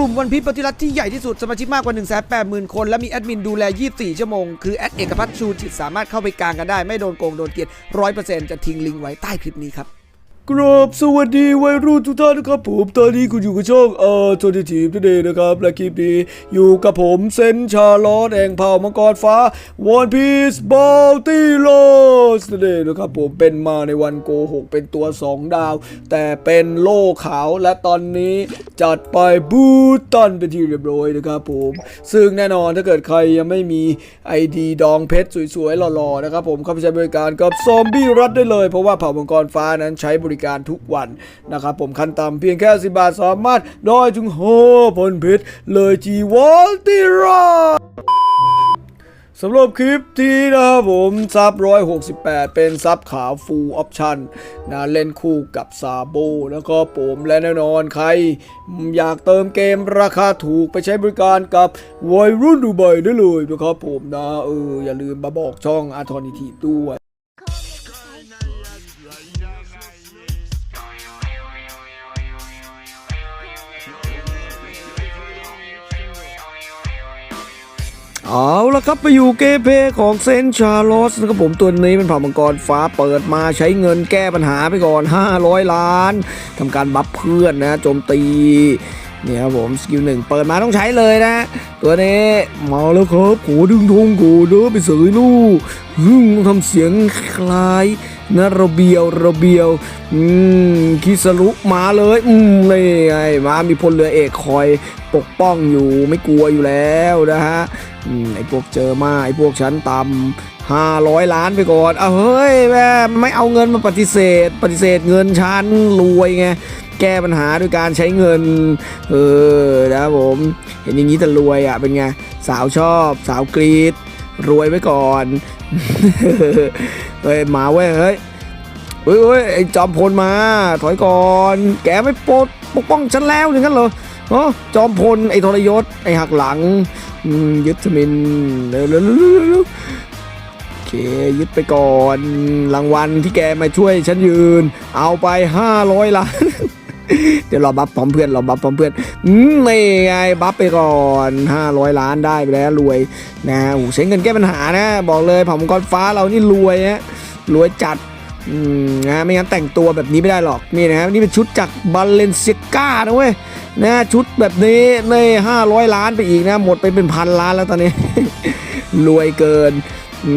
กลุ่มวันพีปฏิรัติที่ใหญ่ที่สุดสมาชิกมากกว่า1 8 0 0 0 0คน และมีแอดมินดูแล 24 ชั่วโมง คือแอดเอกพัฒน์ชูจิตสามารถเข้าไปกลางกันได้ ไม่โดนโกงโดนเกลียด100%จะทิ้งลิงก์ไว้ใต้คลิปนี้ครับ กราบสวัสดีวัยรุ่นทุกท่านนะครับผมตอนนี้คุณอยู่กับช่องเอ่อโทนิทีมนั่นเองนะครับและคลิปนี้อยู่กับผมเซนชาลอตแห่งเผ่ามังกรฟ้า One Piece Bounty Lost นั่นเองนะครับผมเป็นมาในวันโกหกเป็นตัว 2 ดาว แต่เป็นโล่ขาวและตอนนี้จัดไปบูตันเป็นที่เรียบร้อยนะครับผมซึ่งแน่นอนถ้าเกิดใครยังไม่มี ID ดองเพชรสวยๆหล่อๆนะครับผมเข้าไปใช้บริการกับซอมบี้รัดได้เลย เพราะว่าเผ่ามังกรฟ้านั้นใช้บริการทุกวันนะครับผมขั้นต่ำเพียงแค่ 10 บาทสามารถได้ถึง5,000เพชรเลยจีวอลติราสำหรับคลิปที่นะครับผมซับ 168 เป็นซับขาฟูลออปชันนะเล่นคู่กับซาโบแล้วก็ผมและแน่นอนใคร อยากเติมเกมราคาถูกไปใช้บริการกับวัยรุ่นดูไบได้เลยนะครับผมนะเอออย่าลืมมาบอกช่องอาทอนิทีด้วย เอาละครับไปอยู่เกมเพย์ของเซนชาร์ลอสนะครับผมตัวนี้เป็นเผ่ามังกรฟ้าเปิดมาใช้เงินแก้ปัญหาไปก่อน 500 ล้านทำการบัฟเพื่อนนะโจมตีเนี่ยครับผมสกิลหนึ่งเปิดมาต้องใช้เลยนะ ตัวนี้มาแล้วครับโหดึงธงโหเด้อไปเสยลูกฮึ่งทำเสียงคล้าย นะรเบียวรเบียวอืมคิสรุมาเลยอืมนี่ไงมามีพลเรือเอกคอยปกป้องอยู่ไม่กลัวอยู่แล้วนะฮะอืมไอพวกเจอมาไอพวกชั้นต่ำห้าร้อยล้านไปก่อนเอาเฮ้ยแม่ไม่เอาเงินมาปฏิเสธ ปฏิเสธเงินชั้นรวยไงแก้ปัญหาด้วยการใช้เงิน เออนะครับผม เห็นอย่างนี้แต่รวยอะเป็นไง สาวชอบ สาวกรีด รวยไว้ก่อน เฮ้ยมาเว้ยเฮ้ยเฮ้ยเฮ้ยไอ้จอมพลมาถอยก่อน แกไม่ปกปกป้องฉันแล้วอย่างนั้นเหรอเออจอมพลไอ้ทรยศไอ้หักหลังยึดทมินเร็วเร็วเร็วเร็วเร็วโอเคยึดไปก่อนรางวัลที่แกมาช่วยฉันยืน เอาไป 500ล้าน เดี๋ยวเรอบัฟพร้อมเพื่อนรอบัฟพร้อมเพื่อนอืมไม่ไงบัฟไปก่อน 500 ล้านได้ไปแล้วรวยนะโอ้ใช้เงินแก้ปัญหานะ บอกเลยเผ่ามังกรฟ้าเรานี่รวยฮะรวยจัดอืมนะไม่งั้นแต่งตัวแบบนี้ไม่ได้หรอกนี่นะนี่เป็นชุดจากบาเลนเซียก้านะเว้ยนะชุดแบบนี้ในห้าร้อยล้านไปอีกนะ หมดไปเป็นพันล้านแล้วตอนนี้ รวยเกินอื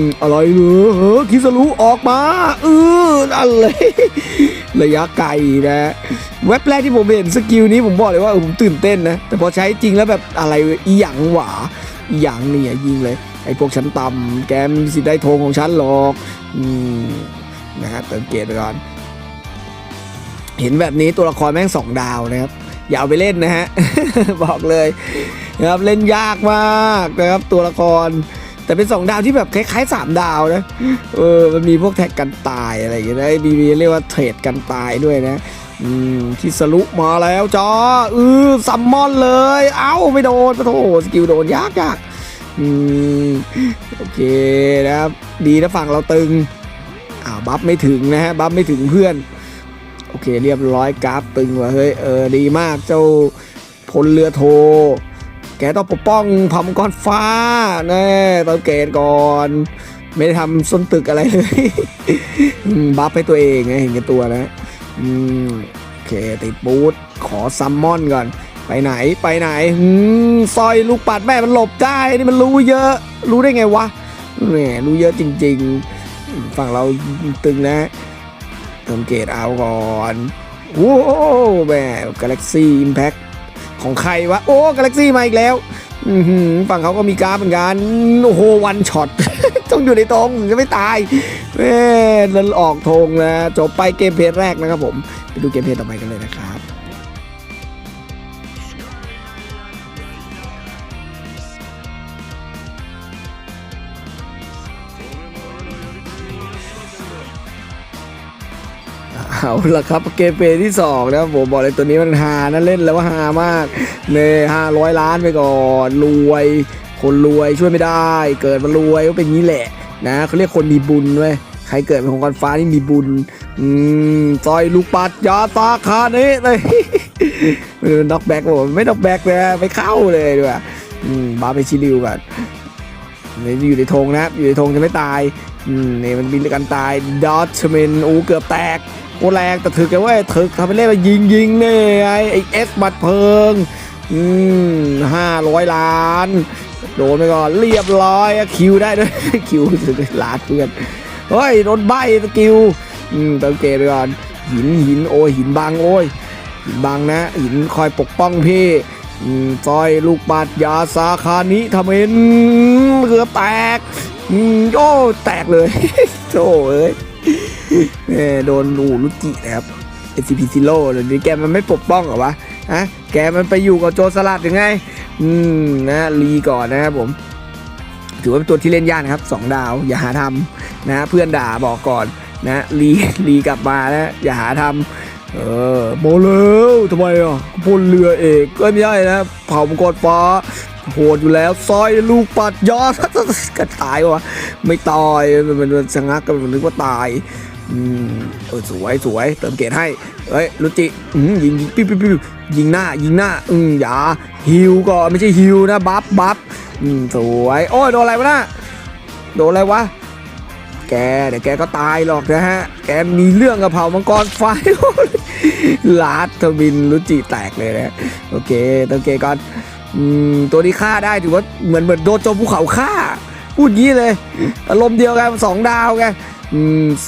มอะไรเหรอเออคิสรุออกมาเอออะไรระยะไกลนะ เว็บแรกที่ผมเห็นสกิลนี้ผมบอกเลยว่าผมตื่นเต้นนะ แต่พอใช้จริงแล้วแบบอะไรอีหยังหวาอีหยังเนี่ยยิงเลย ไอ้พวกชั้นต่ำแกมสิได้ธงของฉันหรอกอืมนะฮะเติมเกรดไปก่อน เห็นแบบนี้ตัวละครแม่งสองดาวนะครับ อย่าเอาไปเล่นนะฮะ บอกเลยนะครับเล่นยากมากนะครับตัวละคร แต่เป็นสองดาวที่แบบคล้ายๆสามดาวนะเออมันมีพวกแท็กกันตายอะไรอย่างเงี้ยมีเรียกว่าเทรดกันตายด้วยนะ อืมที่สรุมาแล้วจ้าเออซัมมอนเลย เอ้าไม่โดนปะโถสกิลโดนยากยากอืมโอเคนะครับ ดีนะฝั่งเราตึงอ้าวบัฟไม่ถึงนะฮะบัฟไม่ถึงเพื่อน โอเคเรียบร้อยกราฟตึงว่ะเฮ้ยเออดีมากเจ้าพลเรือโท แกต้องปกป้องเผ่ามังกรฟ้าแน่ติมเกรดก่อนไม่ได้ทำส้นตึกอะไรเลยบัฟให้ตัวเองไงเห็นกับตัวนะ อืมโอเคติดบูทขอซัมมอนก่อน ไปไหนไปไหนอืมซอยลูกปัดแม่มันหลบได้นี่มันรู้เยอะ รู้ได้ไงวะแหมรู้เยอะจริง ๆ ฝั่งเราตึงนะเติมเกรดเอาก่อนโอ้แหมกาแล็กซี่อิมแพคของใครวะ โอ้กาแล็กซี่มาอีกแล้วฝั่งเขาก็มีการ์ดเหมือนกัน โอ้โหวันช็อต ต้องอยู่ในตรงจะไม่ตาย แม่แล้วออกธงนะ จบไปเกมเพลย์แรกนะครับผม ไปดูเกมเพลย์ต่อไปกันเลยนะครับเอาละครับเกมเพย์ที่สองนะครับผมบอกเลยตัวนี้มันฮานะเล่นแล้วว่าฮามากเน่ห้าร้อยล้านไปก่อนรวย คนรวยช่วยไม่ได้ เกิดมารวยก็เป็นงี้แหละ นะเขาเรียกคนมีบุญเว้ยใครเกิดเป็นของกรฟ้านี่มีบุญ อืมซอยลูกปัดยาตาคาเนะเลยมันด็อกแบ็กผมไม่ด็อกแบ็กเลยไม่เข้าเลยด้วย อืมบาไปชิลิวก่อนนี่อยู่ในธงนะอยู่ในธงจะไม่ตาย อืมนี่มันมีกันตายดอทเมนอ้เกือบแตกโอ้แรงแต่ถึกกันว้ยถึกทำไปเล่นมายิงยิงเนี่ยไอเอสบัตรเพลิง อืมห้าร้อยล้าน โดนไปก่อนเรียบร้อยคิวได้ด้วยคิวสุดลาดเพื่อนเฮ้ยโดนใบสกิลอืมเติมเกมไปก่อนหินหินโอ้ยหินบางโอ้ยหินบางนะ หินคอยปกป้องพี่อืมซอยลูกบาดยาสาคานิทำเอนเกือบแตกอืมโอ้แตกเลยโอ้เอ้ยแม่โดนอูลุจินะครับ SCP Zero เดี๋ยวนี้แกมันไม่ปกป้องเหรอวะ ฮะแกมันไปอยู่กับโจรสลัดยังไง อืมนะรีก่อนนะครับผมถือว่าเป็นตัวที่เล่นยากนะครับสองดาวอย่าหาทำนะเพื่อนด่าบอกก่อนนะรีรีกลับมานะอย่าหาทำเออโมเลวทำไมอะพลเรือเอกก็ไม่ใช่นะเผามังกรฟ้าโหดอยู่แล้วซอยลูกปัดยอดก็ตายวะไม่ตายมันมันมันชะงักกันมันนึกว่าตาย อืมเออสวยสวยเติมเกรดให้เฮ้ยลุจิอืมยิงยิงปิ๊บปิ๊บปิ๊บยิงหน้ายิงหน้าอืมอย่าฮิวก็ไม่ใช่ฮิวนะบัฟบัฟอืมสวยโอ้ยโดนอะไรวะน่ะโดนอะไรวะแกเดี๋ยวแกก็ตายหรอกนะฮะ แกมีเรื่องกับเผ่ามังกรไฟลาดทบินลุจิแตกเลยนะโอเคเติมเกก่อนอืมตัวนี้ฆ่าได้ถือว่าเหมือนเหมือนโดนโจมภูเขาฆ่า พูดงี้เลย อารมณ์เดียวกันสองดาวไง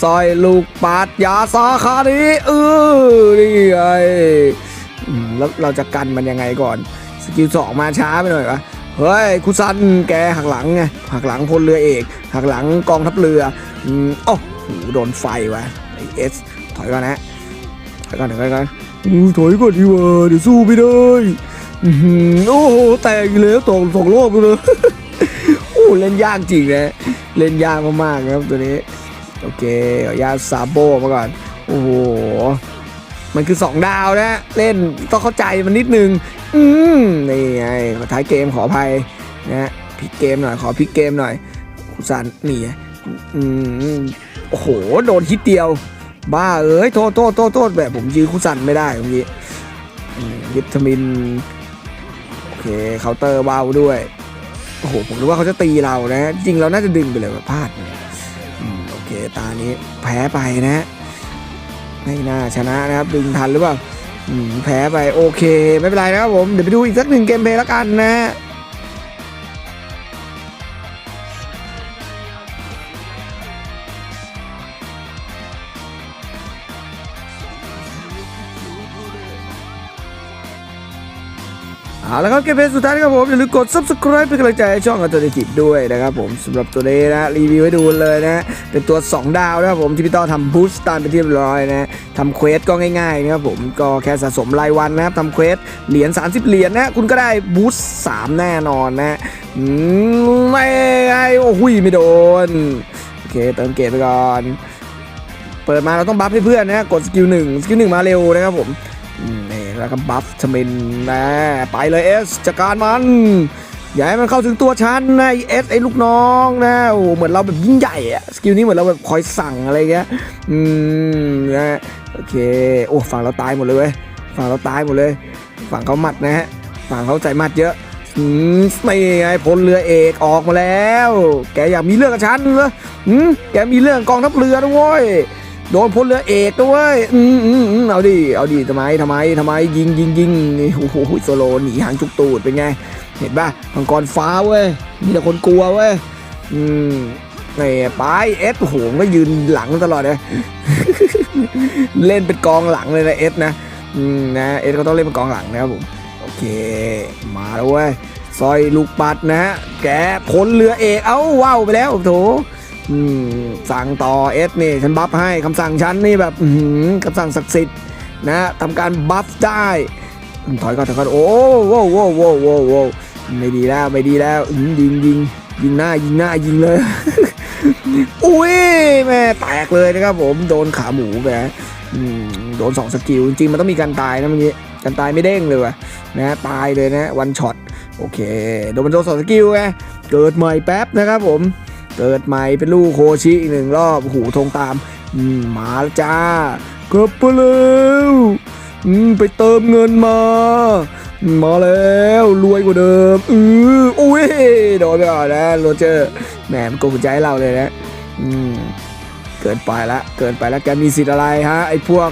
ซอยลูกปาดยาสาคานี้เออนี่ไงอืมแล้วเราจะกันมันยังไงก่อน สกิลสองมาช้าไปหน่อยวะเฮ้ยคุซันแกหักหลังไงหักหลังพลเรือเอก หักหลังกองทัพเรืออืมโอ้โหโดนไฟวะไอเอสถอยก่อนนะถอยก่อนถอยก่อนถอยก่อนดีกว่าเดี๋ยวสู้ไม่ได้โอ้โหแตกอีกแล้วตกสองรอบเลยโอ้เล่นยากจริงนะเล่นยากมากๆครับตัวนี้ โอเคอยาซาโบมาก่อน โอ้โห มันคือ 2 ดาวนะ เล่นต้องเข้าใจมันนิดนึง อืมนี่ไงท้ายเกมขออภัยนะพลิกเกมหน่อยขอพลิกเกมหน่อยคุซันนี่อืมโอ้โห โดนฮิตเดียว บ้าเอ้ย โทษโทษโทษโทษแบบผมยื้อคุซันไม่ได้เมื่อกี้วิตามิน โอเคเคาน์เตอร์เบาด้วย โอ้โห ผมนึกว่าเขาจะตีเรานะ จริงเราน่าจะดึงไปเลยว่าพลาด ตานี้แพ้ไปนะไม่น่าชนะนะครับดึงทันหรือเปล่าแพ้ไปโอเค ไม่เป็นไรนะครับผม เดี๋ยวไปดูอีกสักหนึ่งเกมเพลย์แล้วกันนะ เอาละครับเกมเพลย์สุดท้ายนะครับผมอย่าลืมกด subscribe เป็นกำลังใจให้ช่องอัลเทอร์เนทีฟด้วยนะครับผมสำหรับตัวนี้นะรีวิวให้ดูเลยนะ เป็นตัว 2 ดาวนะครับผมที่พี่ต้อทำบูสต์ตันไปที่เรียบร้อยนะทำเควสก็ง่ายๆนะครับผมก็แค่สะสมรายวันนะครับทำเควสเหรียญ30 เหรียญนะ คุณก็ได้บูสต์3แน่นอนนะไม่ไงโอ้โหไม่โดนโอเคเติมเกรดไปก่อน เปิดมาเราต้องบัฟให้เพื่อนนะกดสกิลหนึ่งสกิลหนึ่งมาเร็วนะครับผมอืมนี่ แล้วก็บัฟทมินนะไปเลยเอสจัดการมันอย่าให้มันเข้าถึงตัวฉันนะเอสไอ้ลูกน้องนะโอ้เหมือนเราแบบยิ่งใหญ่อะสกิลนี้เหมือนเราแบบคอยสั่งอะไรเงี้ยอืมนะโอเคโอ้ฝั่งเราตายหมดเลยเว้ยฝั่งเราตายหมดเลย ฝั่งเขาหมัดนะฮะฝั่งเขาใจหมัดเยอะอืมไม่ไงพลเรือเอกออกมาแล้ว แกอยากมีเรื่องกับฉันเหรออืมแกมีเรื่องกองทัพเรือด้วย โดนพลเรือเอกด้วยอืมอืมอืมเอาดิ เอาดิทำไมทำไมทำไมยิงยิงยิงนี่โอ้โหโซโลหนีหางจุกตูดเป็นไง เห็นป่ะมังกรฟ้าเว้ย มีแต่คนกลัวเว้ย อืมนี่ไปเอสโอ้โหมก็ยืนหลังตลอดเลย เล่นเป็นกองหลังเลยนะเอสนะ อืมนะเอสก็ต้องเล่นเป็นกองหลังนะครับผม โอเค มาแล้วเว้ยซอยลูกปัดนะฮะ แกพลเรือเอก เอ้าว้าวไปแล้วโถ สั่งต่อเอสนี่ฉันบัฟให้คำสั่งฉันนี่แบบคำสั่งศักดิ์สิทธิ์นะทำการบัฟได้ถอยก่อนถอยก่อนโอ้โว้โว้โว้โว้โว้ไม่ดีแล้วไม่ดีแล้วยิงยิงยิงหน้ายิงหน้ายิงเลยอุ้ยแม่แตกเลยนะครับผมโดนขาหมูไปโดนสองสกิลจริงๆมันต้องมีการตายนะเมื่อกี้การตายไม่เด้งเลยว่ะนะตายเลยนะวันช็อตโอเคโดนมันโดนสองสกิลไงเกิดใหม่แป๊บนะครับผม เกิดใหม่เป็นลูกโคชิอีกหนึ่งรอบหูธงตามมาจ้ากลับไปแล้วไปเติมเงินมา มาแล้วรวยกว่าเดิมอืออุ้ยโดนไปก่อนนะโรเจอร์แหมมันโกงใจเราเลยนะอืมเกินไปละเกินไปละแกมีสิทธิ์อะไรฮะไอ้พวก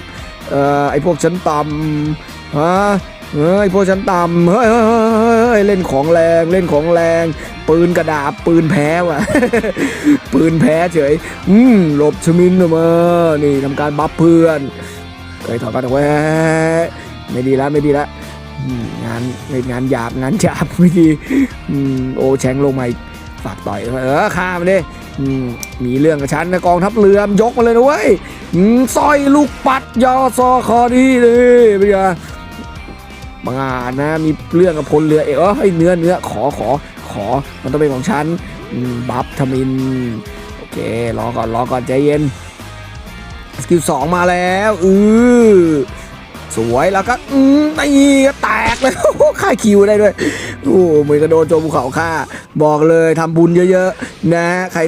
เอ่อไอ้พวกชั้นต่ำฮะเฮ้ยพวกชั้นต่ำเฮ้ยเฮ้ยเล่นของแรงเล่นของแรง ปืนกระดาษปืนแพ้ว่ะ ปืนแพ้เฉย อืมหลบชมินออกมานี่ทำการบัฟเพื่อน เคยถอดกันเอาไว้ไม่ดีแล้วไม่ดีแล้งานงานหยาบงานหยาบไม่ดีโอแชงลงมาอีกฝากต่อยเออฆ่ามันดิมีเรื่องกับฉันนะกองทัพเรือยกมาเลยนะเว้ยอืมสร้อยลูกปัดยอซอคอดีเลยเป็นไงบางอาจนะมีเรื่องกับพลเรือเอกเออให้เนื้อเนื้อขอขอ ขอ มันต้องเป็นของฉันบัฟทมิน โอเค รอก่อน รอก่อนใจเย็น สกิลสองมาแล้วอือสวยแล้วก็อืมนี่ก็แตกเลยค่าคิวได้ด้วยโอ้เหมือนกระโดนโจมภูเขาฆ่า บอกเลยทำบุญเยอะๆ นะใคร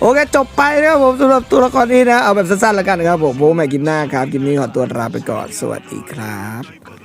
โอเคจบไปนะครับผมสำหรับตัวละครนี้นะ เอาแบบสั้นๆแล้วกันนะครับผมโบแม่กินหน้าครับกินนี้ขอตัวลาไปก่อน สวัสดีครับ